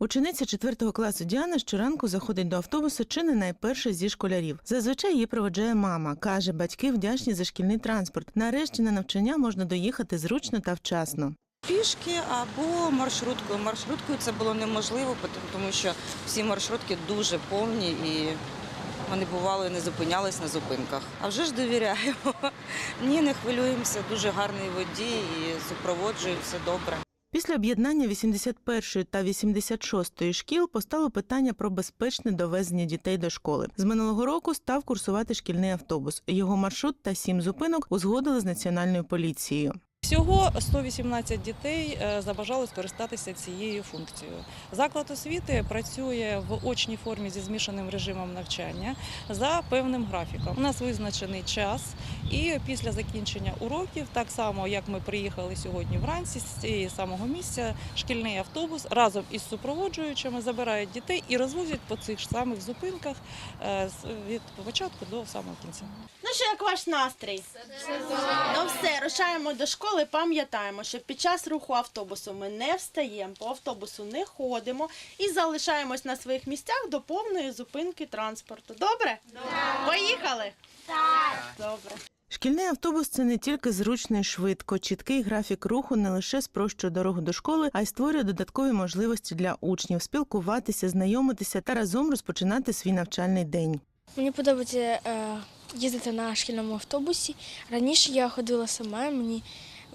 Учениця 4 класу Діана щоранку заходить до автобуса чи не найперша зі школярів. Зазвичай її проводжає мама. каже, батьки вдячні за шкільний транспорт. Нарешті на навчання можна доїхати зручно та вчасно. Пішки або маршруткою. Маршруткою це було неможливо, тому що всі маршрутки дуже повні і вони бували не зупинялись на зупинках. А вже ж довіряємо. Ні, не хвилюємося, дуже гарний водій і супроводжує все добре. Після об'єднання 81 та 86 шкіл постало питання про безпечне довезення дітей до школи. З минулого року став курсувати шкільний автобус. Його маршрут та сім зупинок узгодили з національною поліцією. Всього 118 дітей е, забажали скористатися цією функцією. Заклад освіти працює в очній формі зі змішаним режимом навчання за певним графіком. У нас визначений час, і після закінчення уроків, так само як ми приїхали сьогодні вранці з цієї самого місця, шкільний автобус разом із супроводжуючими забирають дітей і розвозять по цих ж самих зупинках е, з- від початку до самого кінця. Ну що, як ваш настрій? Ну все, рушаємо до школи, пам'ятаємо, що під час руху автобусу ми не встаємо, по автобусу не ходимо і залишаємось на своїх місцях до повної зупинки транспорту. Добре? Поїхали? Так. Добре. Шкільний автобус це не тільки зручно і швидко. Чіткий графік руху не лише спрощує дорогу до школи, а й створює додаткові можливості для учнів спілкуватися, знайомитися та разом розпочинати свій навчальний день. Мені подобається е, їздити на шкільному автобусі. Раніше я ходила сама, мені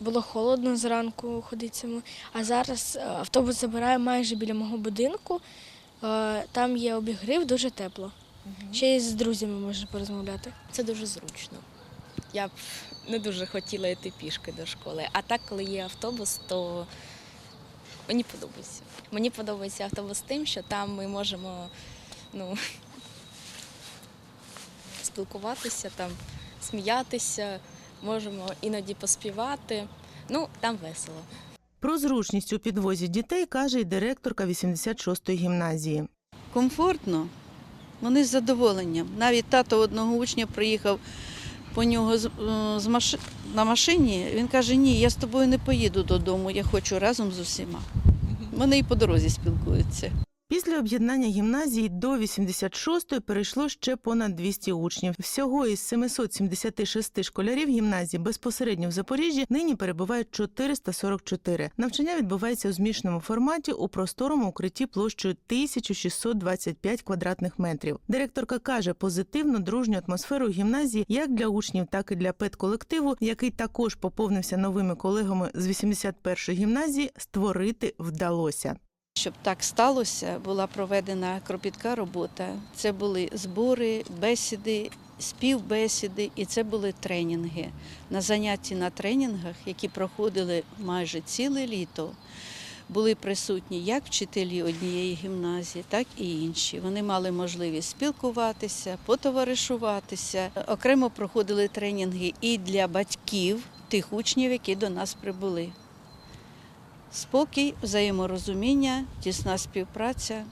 було холодно зранку ходити сама. А зараз е, автобус забирає майже біля мого будинку. Е, там є обігрів, дуже тепло. Ще й з друзями можна порозмовляти. Це дуже зручно. Я б не дуже хотіла йти пішки до школи. А так, коли є автобус, то мені подобається. Мені подобається автобус тим, що там ми можемо ну, спілкуватися, там, сміятися, можемо іноді поспівати. Ну, там весело. Про зручність у підвозі дітей каже й директорка 86-ї гімназії. комфортно, вони з задоволенням. Навіть тато одного учня приїхав по нього з, е, з маши- на машині. Він каже: Ні, я з тобою не поїду додому, я хочу разом з усіма. Вони і по дорозі спілкуються. Після об'єднання гімназії до 86-ї перейшло ще понад 200 учнів. Всього із 776 школярів гімназії безпосередньо в Запоріжжі нині перебувають 444. Навчання відбувається у змішаному форматі у просторому укритті площею 1625 квадратних метрів. Директорка каже, позитивну дружню атмосферу гімназії як для учнів, так і для педколективу, який також поповнився новими колегами з 81-ї гімназії, створити вдалося. Щоб так сталося, була проведена кропітка робота. Це були збори, бесіди, співбесіди і це були тренінги. На занятті на тренінгах, які проходили майже ціле літо, були присутні як вчителі однієї гімназії, так і інші. Вони мали можливість спілкуватися, потоваришуватися. Окремо проходили тренінги і для батьків тих учнів, які до нас прибули. Спокій, взаєморозуміння, тісна співпраця.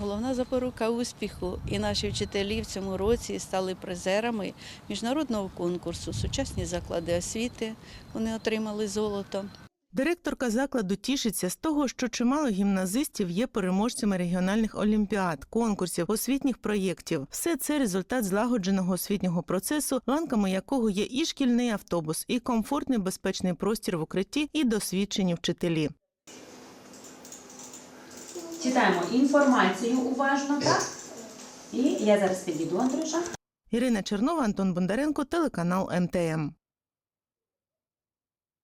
Головна запорука успіху. І наші вчителі в цьому році стали призерами міжнародного конкурсу Сучасні заклади освіти. Вони отримали золото. Директорка закладу тішиться з того, що чимало гімназистів є переможцями регіональних олімпіад, конкурсів, освітніх проєктів. Все це результат злагодженого освітнього процесу, ланками якого є і шкільний автобус, і комфортний безпечний простір в укритті, і досвідчені вчителі. Читаємо інформацію уважно, так? І я зараз підійду, Андрюша. Ірина Чернова, Антон Бондаренко, телеканал МТМ.